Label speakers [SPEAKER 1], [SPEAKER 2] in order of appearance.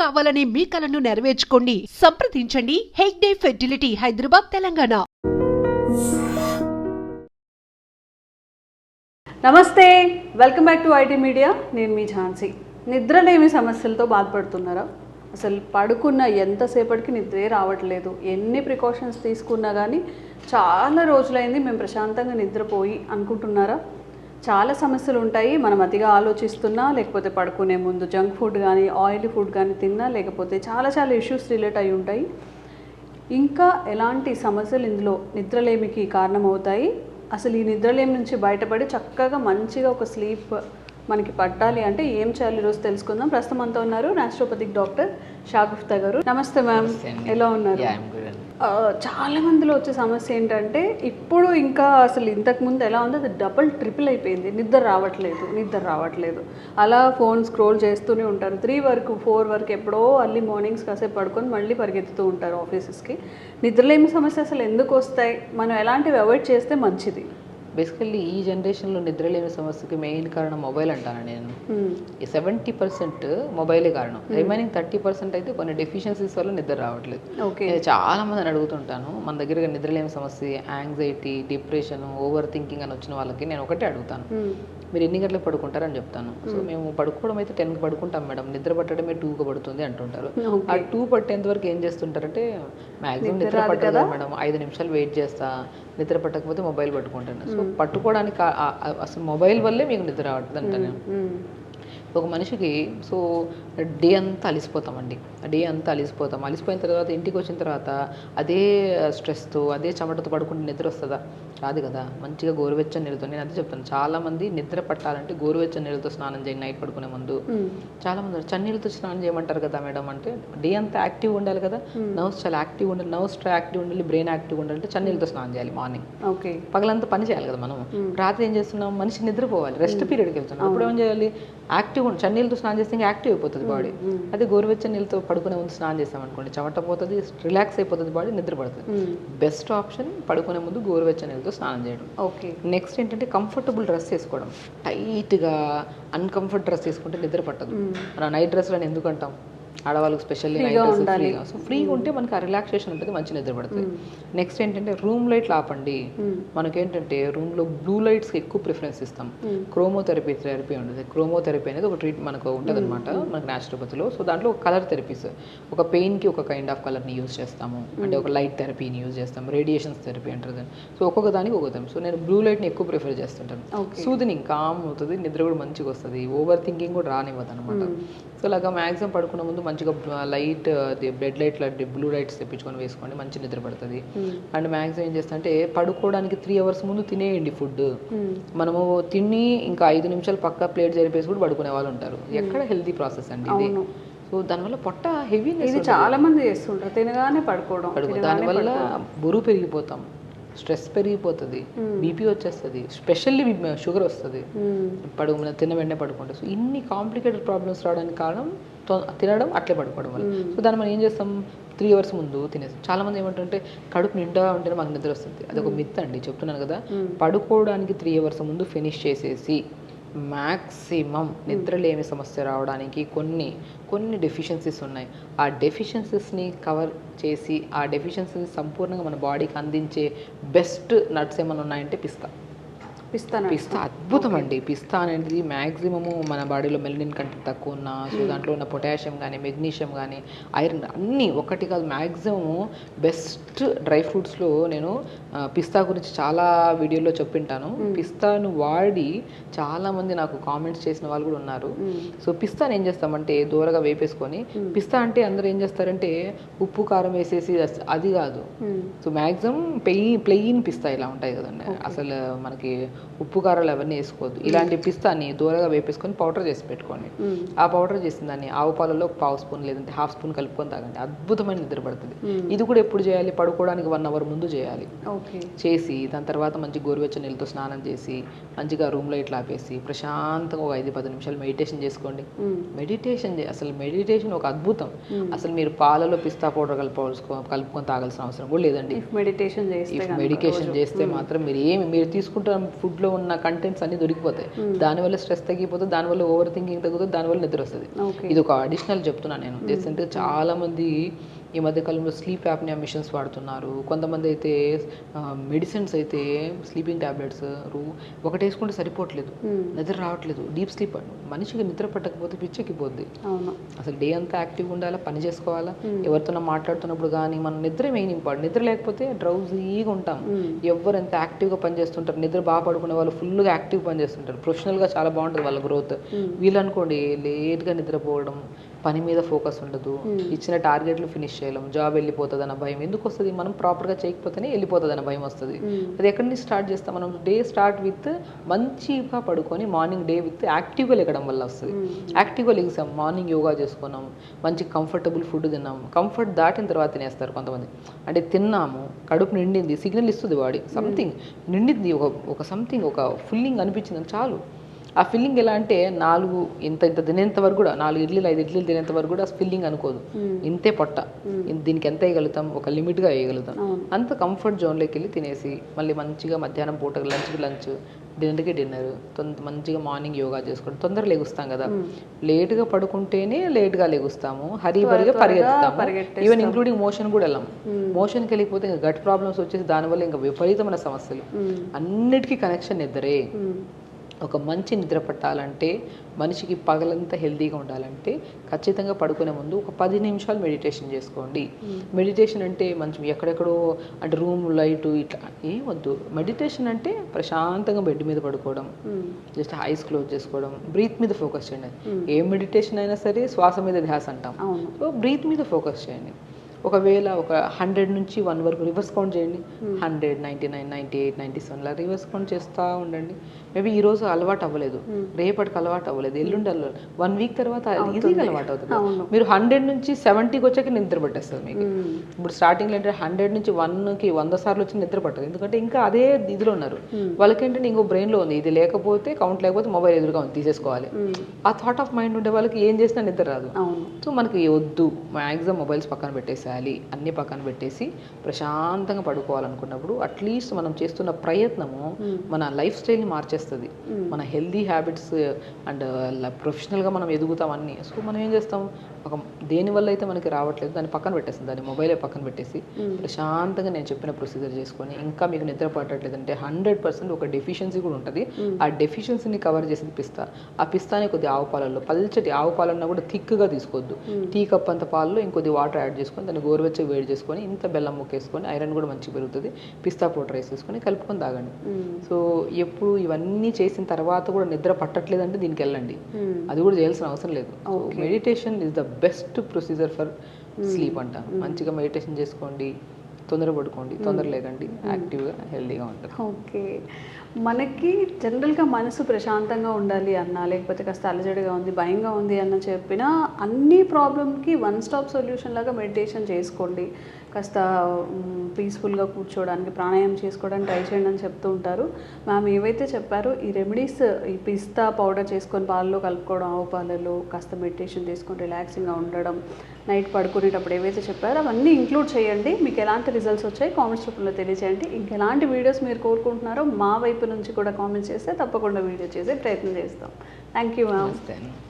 [SPEAKER 1] కావాలనే మీ కలను నెరవేర్చుకోండి. సంప్రదించండి. హెగ్డే ఫెర్టిలిటీ హైదరాబాద్ తెలంగాణ.
[SPEAKER 2] నమస్తే. Welcome back to IT media. నేను మీ ఝాన్సీ. నిద్రలేమి సమస్యలతో బాధపడుతున్నారా? అసలు పడుకున్న ఎంతసేపటికి నిద్రే రావట్లేదు. ఎన్ని ప్రికాషన్స్ తీసుకున్నా కానీ చాలా రోజులైంది మేము ప్రశాంతంగా నిద్రపోయి అనుకుంటున్నారా? చాలా సమస్యలు ఉంటాయి. మనం అతిగా ఆలోచిస్తున్నా లేకపోతే పడుకునే ముందు జంక్ ఫుడ్ కానీ ఆయిల్ ఫుడ్ కానీ తిన్నా లేకపోతే చాలా చాలా ఇష్యూస్ రిలేట్ అయి ఉంటాయి. ఇంకా ఎలాంటి సమస్యలు ఇందులో నిద్రలేమికి కారణమవుతాయి? అసలు ఈ నిద్రలేమి నుంచి బయటపడి చక్కగా మంచిగా ఒక స్లీప్ మనకి పట్టాలి అంటే ఏం చేయాలి ఈరోజు తెలుసుకుందాం. ప్రస్తుతం అంతా ఉన్నారు నాచురోపతిక్ డాక్టర్ షాగుఫ్తా గారు. నమస్తే మ్యామ్. ఎలా ఉన్నారు? చాలామందిలో చాలా మందిలో వచ్చే సమస్య ఏంటంటే ఇప్పుడు ఇంకా అసలు ఇంతకుముందు ఎలా ఉందో అది డబుల్ ట్రిపుల్ అయిపోయింది. నిద్ర రావట్లేదు నిద్ర రావట్లేదు. అలా ఫోన్ స్క్రోల్ చేస్తూనే ఉంటారు. త్రీ వరకు ఫోర్ వరకు ఎప్పుడో అర్లీ మార్నింగ్స్ కాసేపు పడుకొని మళ్ళీ పరిగెత్తుతూ ఉంటారు ఆఫీసెస్కి నిద్రలేమి సమస్య అసలు ఎందుకు వస్తాయి? మనం ఎలాంటివి అవాయిడ్ చేస్తే మంచిది?
[SPEAKER 3] బేసికల్లీ ఈ జనరేషన్లో నిద్రలేని సమస్యకి మెయిన్ కారణం మొబైల్ అంటాను నేను.
[SPEAKER 2] Hmm.
[SPEAKER 3] సెవెంటీ పర్సెంట్ మొబైలే కారణం. రిమైనింగ్ థర్టీ పర్సెంట్ అయితే కొన్ని డెఫిషియన్సీస్ వల్ల నిద్ర రావట్లేదు. నేను చాలా మందిని అడుగుతుంటాను మన దగ్గర నిద్రలేని సమస్య యాంగ్జైటీ డిప్రెషన్ ఓవర్ థింకింగ్ అని వచ్చిన వాళ్ళకి నేను ఒకటే అడుగుతాను.
[SPEAKER 2] Hmm.
[SPEAKER 3] మీరు ఎన్ని గంటలకు పడుకుంటారని చెప్తాను. సో మేము పడుకోవడం అయితే టెన్కి పడుకుంటాం మేడం. నిద్ర పట్టడమే టూకి పడుతుంది అంటుంటారు. ఆ టూ పట్టేంత వరకు ఏం చేస్తుంటారంటే మ్యాక్సిమం నిద్ర పట్టదు మేడం. ఐదు నిమిషాలు వెయిట్ చేస్తా నిద్ర పట్టకపోతే మొబైల్ పట్టుకుంటాను. సో పట్టుకోవడానికి అసలు మొబైల్ వల్లే మీకు నిద్ర రావట్లేదు అంట నేను. ఒక మనిషికి సో డే అంతా అలిసిపోతామండి. డే అంతా అలిసిపోతాం. అలిసిపోయిన తర్వాత ఇంటికి వచ్చిన తర్వాత అదే స్ట్రెస్తో అదే చెమటతో పడుకుంటే నిద్ర వస్తుందా? రాదు కదా. మంచిగా గోరువెచ్చని నీళ్ళతో నేను అదే చెప్తాను. చాలా మంది నిద్ర పట్టాలంటే గోరువెచ్చని నీళ్ళతో స్నానం చేయండి నైట్ పడుకునే ముందు. చాలా మంది చన్నీళ్ళతో స్నానం చేయమంటారు కదా మేడం అంటే డే అంతా యాక్టివ్ ఉండాలి కదా. నర్వ్స్ చాలా యాక్టివ్ ఉండాలి. నర్వ్స్ యాక్టివ్ ఉండాలి బ్రెయిన్ యాక్టివ్ ఉండాలంటే చన్నీళ్ళతో స్నానం చేయాలి మార్నింగ్.
[SPEAKER 2] ఓకే.
[SPEAKER 3] పగలంతా పని చేయాలి కదా మనం రాత్రి ఏం చేస్తున్నాం? మనిషి నిద్రపోవాలి. రెస్ట్ పీరియడ్కి వెళ్తున్నాం. అప్పుడు ఏం చేయాలి? యాక్టివ్ ఉండి. చన్నీళ్ళతో స్నానం చేస్తే యాక్టివ్ అయిపోతుంది బాడీ. అదే గోరువెచ్చని నీళ్ళతో పడుకునే ముందు స్నానం చేస్తాం అనుకోండి. చెమట పోతుంది రిలాక్స్ అయిపోతుంది బాడీ నిద్ర పడుతుంది.
[SPEAKER 2] Hmm.
[SPEAKER 3] బెస్ట్ ఆప్షన్ పడుకునే ముందు గోరువెచ్చని నీళ్ళతో స్నానం చేయడం.
[SPEAKER 2] ఓకే.
[SPEAKER 3] నెక్స్ట్ ఏంటంటే కంఫర్టబుల్ డ్రెస్ వేసుకోవడం. టైట్గా అన్కంఫర్ట్ డ్రెస్ వేసుకుంటే నిద్ర పట్టదు. మన నైట్ డ్రెస్లను ఎందుకు అంటాం? ఆడవాళ్ళకి స్పెషల్లీ ఫ్రీగా సో ఫ్రీగా ఉంటే మనకి ఆ రిలాక్సేషన్ ఉంటుంది మంచి నిద్ర పడుతుంది. నెక్స్ట్ ఏంటంటే రూమ్ లైట్లు ఆపండి. మనకేంటంటే రూమ్లో బ్లూ లైట్స్కి ఎక్కువ ప్రిఫరెన్స్ ఇస్తాం. క్రోమోథెరపీ థెరపీ ఉంటుంది క్రోమోథెరపీ అనేది ఒక ట్రీట్ మనకు ఉంటుంది అనమాట మనకు న్యాచురోపతిలో సో దాంట్లో ఒక కలర్ థెరపీస్ ఒక పెయిన్కి ఒక కైండ్ ఆఫ్ కలర్ని యూజ్ చేస్తాము. అంటే ఒక లైట్ థెరపీని యూజ్ చేస్తాము రేడియేషన్స్ థెరపీ అంటారు సో ఒక్కొక్క దానికి ఒక్కొక్క సో నేను బ్లూ లైట్ని ఎక్కువ ప్రిఫర్ చేస్తుంటాను. సూదినింగ్ కామ్ అవుతుంది. నిద్ర కూడా మంచిగా వస్తుంది. ఓవర్ థింకింగ్ కూడా రానివ్వదు అనమాట సో ఇలాగా మ్యాక్సిమం పడుకునే ముందు మంచిగా లైట్ బెడ్ లైట్ లాంటి బ్లూ లైట్స్ తెప్పించుకొని వేసుకోండి మంచి నిద్ర పడుతుంది. అండ్ మ్యాక్సిమం ఏం చేస్తా అంటే పడుకోవడానికి త్రీ అవర్స్ ముందు తినేయండి ఫుడ్ మనము తిని ఇంకా ఐదు నిమిషాలు పక్క ప్లేట్ జరిపేసి కూడా పడుకునే వాళ్ళు ఉంటారు. ఎక్కడ హెల్తీ ప్రాసెస్ అండి ఇది. సో దానివల్ల పొట్ట హెవీనెస్
[SPEAKER 2] ఇది చాలా మంది చేస్తుంటారు తినగానే పడుకోవడం
[SPEAKER 3] పడుకో దానివల్ల బరువు పెరిగిపోతాం. స్ట్రెస్ పెరిగిపోతుంది బీపీ వచ్చేస్తుంది స్పెషల్లీ షుగర్ వస్తుంది. మన తిన్న వెంటనే పడుకుంటే. సో ఇన్ని కాంప్లికేటెడ్ ప్రాబ్లమ్స్ రావడానికి కారణం తినడం అట్లే పడుకోవడం వల్ల. సో దాన్ని మనం ఏం చేస్తాం? త్రీ అవర్స్ ముందు తినేస్తాం. చాలా మంది ఏమంటుంటే కడుపు నిండా ఉంటేనే మాకు నిద్ర వస్తుంది. అది ఒక మిత్ అండి చెప్తున్నాను కదా. పడుకోవడానికి త్రీ అవర్స్ ముందు ఫినిష్ చేసేసి మ్యాక్సిమం నిద్రలేమి సమస్య రావడానికి కొన్ని కొన్ని డెఫిషియన్సీస్ ఉన్నాయి. ఆ డెఫిషియన్సీస్ని కవర్ చేసి ఆ డెఫిషియన్సీని సంపూర్ణంగా మన బాడీకి అందించే బెస్ట్ నట్స్ ఏమైనా ఉన్నాయంటే పిస్తా.
[SPEAKER 2] పిస్తాను
[SPEAKER 3] పిస్తా అద్భుతం అండి. పిస్తా అనేది మ్యాక్సిమము మన బాడీలో మెలనిన్ కంటెంట్ తక్కువ ఉన్న సో దాంట్లో ఉన్న పొటాషియం కానీ మెగ్నీషియం కానీ ఐరన్ అన్నీ ఒకటి కాదు మ్యాక్సిమము బెస్ట్ డ్రై ఫ్రూట్స్లో నేను పిస్తా గురించి చాలా వీడియోలో చెప్పింటాను. పిస్తాను వాడి చాలామంది నాకు కామెంట్స్ చేసిన వాళ్ళు కూడా ఉన్నారు. సో పిస్తాను ఏం చేస్తామంటే దూరగా వేపేసుకొని పిస్తా అంటే అందరూ ఏం చేస్తారంటే ఉప్పు కారం వేసేసి అది కాదు. సో మ్యాక్సిమం ప్లెయిన్ ప్లెయిన్ పిస్తా ఇలా ఉంటాయి కదండి. అసలు మనకి ఉప్పు కారాలు అవన్నీ వేసుకోవద్దు. ఇలాంటి పిస్తాని దూరగా వేపేసుకొని పౌడర్ చేసి పెట్టుకోండి. ఆ పౌడర్ చేసిన దాన్ని ఆవు పాలలో ఒక పావు స్పూన్ లేదంటే హాఫ్ స్పూన్ కలుపుకొని తాగండి. అద్భుతమైన నిద్ర పడుతుంది. ఇది కూడా ఎప్పుడు చేయాలి? పడుకోవడానికి వన్ అవర్ ముందు చేయాలి. చేసి దాని తర్వాత మంచి గోరువెచ్చని నీళ్ళతో స్నానం చేసి మంచిగా రూమ్లో ఇట్లా ఆపేసి ప్రశాంతంగా ఒక ఐదు పది నిమిషాలు మెడిటేషన్ చేసుకోండి. మెడిటేషన్ అసలు మెడిటేషన్ ఒక అద్భుతం. అసలు మీరు పాలలో పిస్తా పౌడర్ కలుపుకో కలుపుకొని తాగాల్సిన అవసరం కూడా లేదండి.
[SPEAKER 2] మెడిటేషన్ చేస్తే
[SPEAKER 3] మెడికేషన్ చేస్తే మాత్రం మీరు ఏమి మీరు తీసుకుంటున్న ఫుడ్ ఫుడ్లో ఉన్న కంటెంట్స్ అన్ని దొరికిపోతాయి. దానివల్ల స్ట్రెస్ తగ్గిపోతుంది దానివల్ల ఓవర్ థింకింగ్ తగ్గుతుంది దానివల్ల నిద్ర వస్తుంది. ఇది ఒక అడిషనల్ చెప్తున్నాను నేను. అంటే చాలా మంది ఈ మధ్య కాలంలో స్లీప్ యాప్నియా మిషన్స్ వాడుతున్నారు. కొంతమంది అయితే మెడిసిన్స్ అయితే స్లీపింగ్ ట్యాబ్లెట్స్ ఒకటి వేసుకుంటే సరిపోవట్లేదు. నిద్ర రావట్లేదు. డీప్ స్లీప్ మనిషికి నిద్ర పట్టకపోతే పిచ్చెక్కిపోద్ది. అసలు డే అంతా యాక్టివ్గా ఉండాలా? పని చేసుకోవాలా? ఎవరితోనో మాట్లాడుతున్నప్పుడు కానీ మన నిద్ర మెయిన్ ఇంపార్టెంట్. నిద్ర లేకపోతే డ్రౌజీగా ఉంటాం. ఎవరు ఎంత యాక్టివ్గా పనిచేస్తుంటారు నిద్ర బాగా పడుకునే వాళ్ళు ఫుల్గా యాక్టివ్ పనిచేస్తుంటారు ప్రొఫెషనల్గా చాలా బాగుంటుంది వాళ్ళ గ్రోత్. వీళ్ళు అనుకోండి లేట్గా నిద్రపోవడం పని మీద ఫోకస్ ఉండదు. ఇచ్చిన టార్గెట్లు ఫినిష్ చేయలేం. జాబ్ వెళ్ళిపోతుంది అన్న భయం. ఎందుకు వస్తుంది? మనం ప్రాపర్గా చేయకపోతేనే వెళ్ళిపోతుంది అన్న భయం వస్తుంది. అది ఎక్కడి నుంచి స్టార్ట్ చేస్తాం? మనం డే స్టార్ట్ విత్ మంచిగా పడుకొని మార్నింగ్ డే విత్ యాక్టివ్గా లెగడం వల్ల వస్తుంది. యాక్టివ్గా లెగిసాం. మార్నింగ్ యోగా చేసుకున్నాం. మంచి కంఫర్టబుల్ ఫుడ్ తిన్నాం. కంఫర్ట్ దాటిన తర్వాత తినేస్తారు కొంతమంది? అంటే తిన్నాము. కడుపు నిండింది. సిగ్నల్ ఇస్తుంది బాడీ. సంథింగ్. నిండింది. ఒక ఒక సంథింగ్. ఒక ఫుల్లింగ్ అనిపించింది చాలు. ఆ ఫీలింగ్ ఎలా అంటే నాలుగు ఇంత ఇంత తినేంత వరకు కూడా నాలుగు ఇడ్లీలు ఐదు ఇడ్లీలు తినేంత వరకు కూడా ఫీలింగ్ అనుకోదు. ఇంతే పొట్ట. దీనికి ఎంత వేయగలుగుతాం? ఒక లిమిట్గా వేయగలుగుతాం. అంత కంఫర్ట్ జోన్లోకి వెళ్ళి తినేసి మళ్ళీ మంచిగా మధ్యాహ్నం పూట లంచ్కి లంచ్ డిన్నర్కి డిన్నర్ మంచిగా మార్నింగ్ యోగా చేసుకోవడం. తొందర లెగుస్తాం కదా. లేట్గా పడుకుంటేనే లేట్గా లెగుస్తాము. హరీ బరిగా పరిగెత్తుతాము. ఈవెన్ ఇంక్లూడింగ్ మోషన్ కూడా వెళ్ళాం. మోషన్కి వెళ్ళిపోతే ఇంకా గట్ ప్రాబ్లమ్స్ వచ్చేసి దానివల్ల ఇంకా విపరీతమైన సమస్యలు. అన్నిటికీ కనెక్షన్ నిద్రే ఒక మంచి నిద్ర పట్టాలంటే మనిషికి పగలంతా హెల్తీగా ఉండాలంటే ఖచ్చితంగా పడుకునే ముందు ఒక పది నిమిషాలు మెడిటేషన్ చేసుకోండి. మెడిటేషన్ అంటే మంచి ఎక్కడెక్కడో అంటే రూమ్ లైట్ ఇట్లా ఏం వద్దు. మెడిటేషన్ అంటే ప్రశాంతంగా బెడ్ మీద పడుకోవడం జస్ట్ ఐస్ క్లోజ్ చేసుకోవడం బ్రీత్ మీద ఫోకస్ చేయండి. ఏ మెడిటేషన్ అయినా సరే శ్వాస మీద ధ్యాస అంటాం. సో బ్రీత్ మీద ఫోకస్ చేయండి. ఒకవేళ ఒక హండ్రెడ్ నుంచి వన్ వరకు రివర్స్ కౌంట్ చేయండి. Hundred ninety nine ninety eight ninety seven లా రివర్స్ కౌంట్ చేస్తూ ఉండండి. మేబీ ఈ రోజు అలవాటు అవ్వలేదు. రేపటికి అలవాటు అవ్వలేదు. ఎల్లుండి అలవాటు వన్ వీక్ తర్వాత ఈజీగా అలవాటు అవుతుంది. మీరు హండ్రెడ్ నుంచి సెవెంటీకి వచ్చాక నిద్ర పట్టేస్తుంది మీకు. ఇప్పుడు స్టార్టింగ్లో ఏంటంటే హండ్రెడ్ నుంచి వన్కి వంద సార్లు వచ్చి నిద్ర పట్టదు. ఎందుకంటే ఇంకా అదే ఇదిలో ఉన్నారు. వాళ్ళకి ఏంటంటే ఇంకో బ్రెయిన్లో ఉంది. ఇది లేకపోతే కౌంట్ లేకపోతే మొబైల్ ఎదురుగా ఉంది. తీసేసుకోవాలి. ఆ థాట్ ఆఫ్ మైండ్ ఉండే వాళ్ళకి ఏం చేసినా నిద్ర రాదు. సో మనకి వద్దు. మ్యాక్సిమం మొబైల్స్ పక్కన పెట్టేసేయాలి అన్ని పక్కన పెట్టేసి ప్రశాంతంగా పడుకోవాలనుకున్నప్పుడు అట్లీస్ట్ మనం చేస్తున్న ప్రయత్నము మన లైఫ్ స్టైల్ని మార్చేస్తుంది. మన హెల్దీ హ్యాబిట్స్ అండ్ ప్రొఫెషనల్గా మనం ఎదుగుతాం అన్ని. సో మనం ఏం చేస్తాం? ఒక దేని వల్ల అయితే మనకి రావట్లేదు దాన్ని పక్కన పెట్టేస్తాం. దాన్ని మొబైలే పక్కన పెట్టేసి ప్రశాంతంగా నేను చెప్పిన ప్రొసీజర్ చేసుకొని ఇంకా మీకు నిద్ర పట్టట్లేదు అంటే హండ్రెడ్ పర్సెంట్ ఒక డెఫిషియన్సీ కూడా ఉంటుంది. ఆ డెఫిషియన్సీని కవర్ చేసేది పిస్తా. ఆ పిస్తాని కొద్ది ఆవు పాలల్లో పల్చటి ఆవు పాలన్నా కూడా థిక్గా తీసుకోవద్దు. టీ కప్ అంత పాలలో ఇంకొద్ది వాటర్ యాడ్ చేసుకొని దాన్ని గోరువెచ్చగా వేడి చేసుకొని ఇంత బెల్లం ముక్కేసుకొని ఐరన్ కూడా మంచిగా పెరుగుతుంది. పిస్తా పౌడర్ వేసేసుకొని కలుపుకొని తాగండి. సో ఎప్పుడు ఇవన్నీ చేసిన తర్వాత కూడా నిద్ర పట్టట్లేదంటే దీనికి వెళ్ళండి. అది కూడా చేయాల్సిన అవసరం లేదు. Meditation is the best procedure for sleep అంటాను మంచిగా మెడిటేషన్ చేసుకోండి. తొందర పడుకోండి తొందర లేకండి యాక్టివ్గా హెల్తీగా ఉంటారు.
[SPEAKER 2] ఓకే. మనకి జనరల్గా మనసు ప్రశాంతంగా ఉండాలి అన్నా లేకపోతే కాస్త అలజడిగా ఉంది భయంగా ఉంది అన్న చెప్పినా అన్ని ప్రాబ్లమ్కి వన్ స్టాప్ సొల్యూషన్ లాగా మెడిటేషన్ చేసుకోండి. కాస్త పీస్ఫుల్గా కూర్చోవడానికి ప్రాణాయామం చేసుకోవడానికి ట్రై చేయండి అని చెప్తూ ఉంటారు. మ్యామ్ ఏవైతే చెప్పారో ఈ రెమెడీస్ ఈ పిస్తా పౌడర్ చేసుకొని పాలలో కలుపుకోవడం ఆవు పాలలో కాస్త మెడిటేషన్ తీసుకొని రిలాక్సింగ్గా ఉండడం నైట్ పడుకునేటప్పుడు ఏవైతే చెప్పారో అవన్నీ ఇంక్లూడ్ చేయండి. మీకు ఎలాంటి రిజల్ట్స్ వచ్చాయి కామెంట్స్ రూపంలో తెలియజేయండి. ఇంకెలాంటి వీడియోస్ మీరు కోరుకుంటున్నారో మా వైపు నుంచి కూడా కామెంట్స్ చేస్తే తప్పకుండా వీడియో చేసే ప్రయత్నం చేస్తాం. Thank you ma'am